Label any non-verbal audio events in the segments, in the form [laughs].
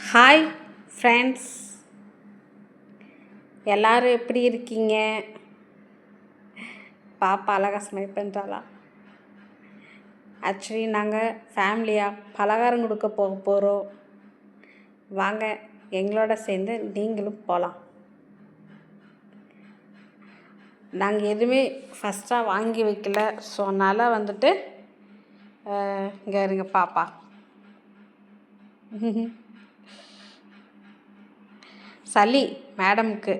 Hi friends எல்லோரும் எப்படி இருக்கீங்க? பாப்பா அழகா ஸ்மைல் பண்ணுறாளா ஆக்சுவலி நாங்கள் ஃபேமிலியாக பலகாரம் கொடுக்க போக போகிறோம் வாங்க எங்களோட சேர்ந்து நீங்களும் போகலாம் நாங்கள் எதுவுமே ஃபஸ்ட்டாக வாங்கி வைக்கல. ஸோ அதனால் வந்துட்டு இங்கே இருங்க பாப்பா. [laughs] சளி மேடம்க்கு.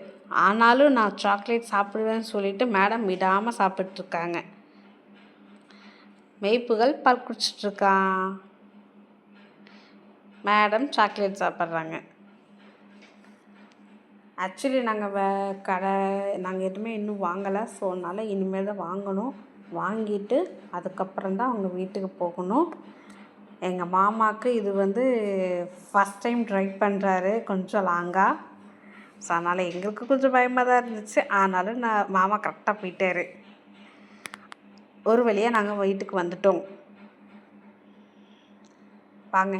ஆனாலும் நான் சாக்லேட் சாப்பிடுவேன்னு சொல்லிட்டு மேடம் விடாமல் சாப்பிட்ருக்காங்க மெய்ப்புகள் பால் குடிச்சிட்ருக்கான். மேடம் சாக்லேட் சாப்பிட்றாங்க. ஆக்சுவலி நாங்கள் வே கடை நாங்கள் எதுவுமே இன்னும் வாங்கலை. ஸோ அதனால் இனிமேல் தான் வாங்கணும். வாங்கிட்டு அதுக்கப்புறம் தான் அவங்க வீட்டுக்கு போகணும். எங்கள் மாமாவுக்கு இது வந்து ஃபஸ்ட் டைம் ட்ரை பண்ணுறாரு கொஞ்சம் லாங்காக ஸோ அதனால் எங்களுக்கு கொஞ்சம் பயமாக தான் இருந்துச்சு. ஆனாலும் நான் மாமா கரெக்டாக போயிட்டார். ஒரு வழியாக நாங்கள் வீட்டுக்கு வந்துட்டோம். வாங்க.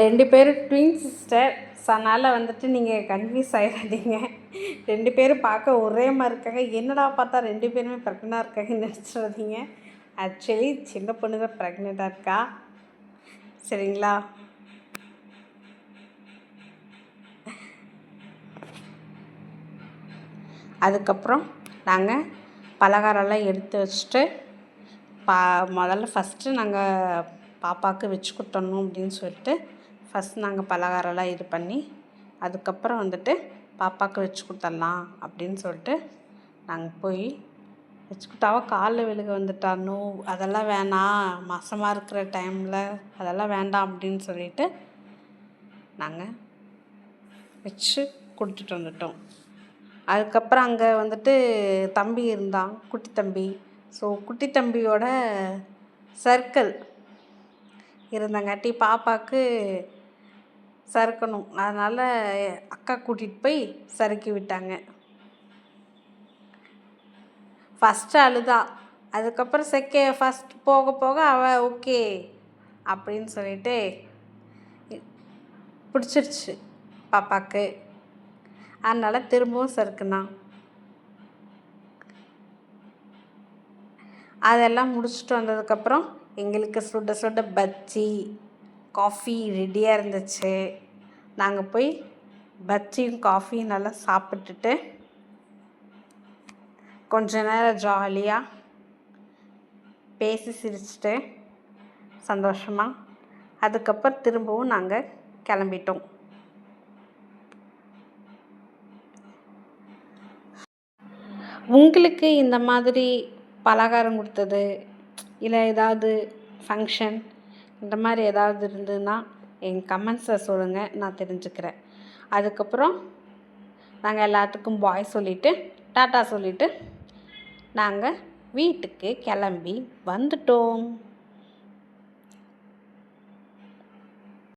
ரெண்டு பேரும் ட்வின் சிஸ்டர் ஸோ அதனால் வந்துட்டு நீங்கள் கன்ஃபியூஸ் ஆகிடாதீங்க ரெண்டு பேரும் பார்க்க ஒரே மாதிரி இருக்காங்க. என்னடா பார்த்தா ரெண்டு பேருமே ப்ரெக்னெண்ட்டாக இருக்காங்கன்னு நினச்சிடாதீங்க. ஆக்சுவலி சின்ன பொண்ணு தான் ப்ரெக்னெண்ட்டாக இருக்கா? சரிங்களா? அதுக்கப்புறம் நாங்கள் பலகாரம்லாம் எடுத்து வச்சுட்டு பா முதல்ல ஃபஸ்ட்டு நாங்கள் பாப்பாவுக்கு வச்சு கொடுத்தணும் அப்படின்னு சொல்லிட்டு ஃபஸ்ட் நாங்கள் பலகாரம்லாம் இது பண்ணி அதுக்கப்புறம் வந்துட்டு பாப்பாவுக்கு வச்சு கொடுத்துட்லாம் அப்படின்னு சொல்லிட்டு நாங்கள் போய் வச்சுக்கிட்டாவோ காலில் விழுக வந்துட்டா நோ அதெல்லாம் வேணாம் மாதமா இருக்கிற டைமில் அதெல்லாம் வேண்டாம் அப்படின்னு சொல்லிட்டு நாங்கள் வச்சு கொடுத்துட்டு வந்துட்டோம். அதுக்கப்புறம் அங்கே வந்துட்டு தம்பி இருந்தான் குட்டி தம்பி. ஸோ குட்டி தம்பியோட சர்க்கிள் இருந்தங்காட்டி பாப்பாவுக்கு சறுக்கணும். அதனால் அக்கா கூட்டிகிட்டு போய் சறுக்கி விட்டாங்க. ஃபஸ்ட்டு அழுதா. அதுக்கப்புறம் செகே ஃபஸ்ட் போக போக அவள் ஓகே அப்படின்னு சொல்லிட்டு பிடிச்சிருச்சு பாப்பாவுக்கு அதனால் திரும்பவும் சறுக்குனான். அதெல்லாம் முடிச்சுட்டு வந்ததுக்கப்புறம் எங்களுக்கு சுட சுட பஜ்ஜி காஃபி ரெடியாக இருந்துச்சு. நாங்கள் போய் பஜ்ஜியும் காஃபியும் நல்லா சாப்பிட்டுட்டு கொஞ்ச நேரம் ஜாலியாக பேசி சிரிச்சுட்டு சந்தோஷமாக அதுக்கப்புறம் திரும்பவும் நாங்கள் கிளம்பிட்டோம். உங்களுக்கு இந்த மாதிரி பலகாரம் கொடுத்தது இல்லை ஏதாவது ஃபங்க்ஷன் இந்த மாதிரி ஏதாவது இருந்ததுன்னா எங்கள் கமெண்ட்ஸை சொல்லுங்கள் நான் தெரிஞ்சுக்கிறேன். அதுக்கப்புறம் நாங்கள் எல்லாத்துக்கும் பாய் சொல்லிவிட்டு டாட்டா சொல்லிவிட்டு நாங்கள் வீட்டுக்கு கிளம்பி வந்துட்டோம்.